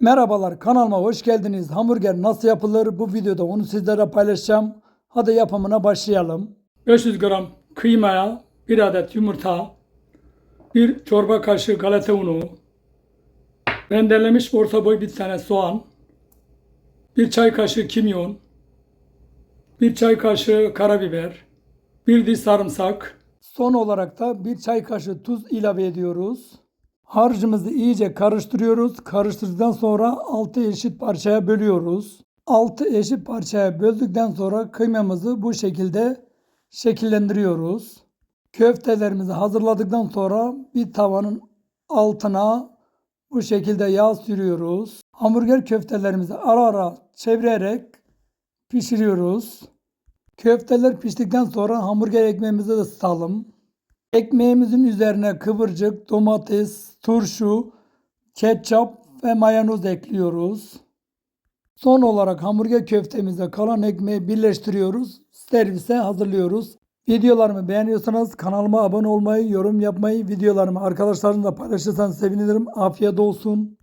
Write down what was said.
Merhabalar kanalıma hoş geldiniz. Hamburger nasıl yapılır? Bu videoda onu sizlere paylaşacağım. Hadi yapımına başlayalım. 500 gram kıymaya 1 adet yumurta, 1 çorba kaşığı galeta unu, rendelemiş orta boy bir tane soğan, 1 çay kaşığı kimyon, 1 çay kaşığı karabiber, 1 diş sarımsak. Son olarak da 1 çay kaşığı tuz ilave ediyoruz. Harcımızı iyice karıştırıyoruz. Karıştırdıktan sonra 6 eşit parçaya bölüyoruz. 6 eşit parçaya böldükten sonra kıymamızı bu şekilde şekillendiriyoruz. Köftelerimizi hazırladıktan sonra bir tavanın altına bu şekilde yağ sürüyoruz. Hamburger köftelerimizi ara ara çevirerek pişiriyoruz. Köfteler piştikten sonra hamburger ekmeğimizi ısıtalım. Ekmeğimizin üzerine kıvırcık, domates, turşu, ketçap ve mayanoz ekliyoruz. Son olarak hamburger köftemize kalan ekmeği birleştiriyoruz. Servise hazırlıyoruz. Videolarımı beğeniyorsanız kanalıma abone olmayı, yorum yapmayı, videolarımı arkadaşlarınızla paylaşırsanız sevinirim. Afiyet olsun.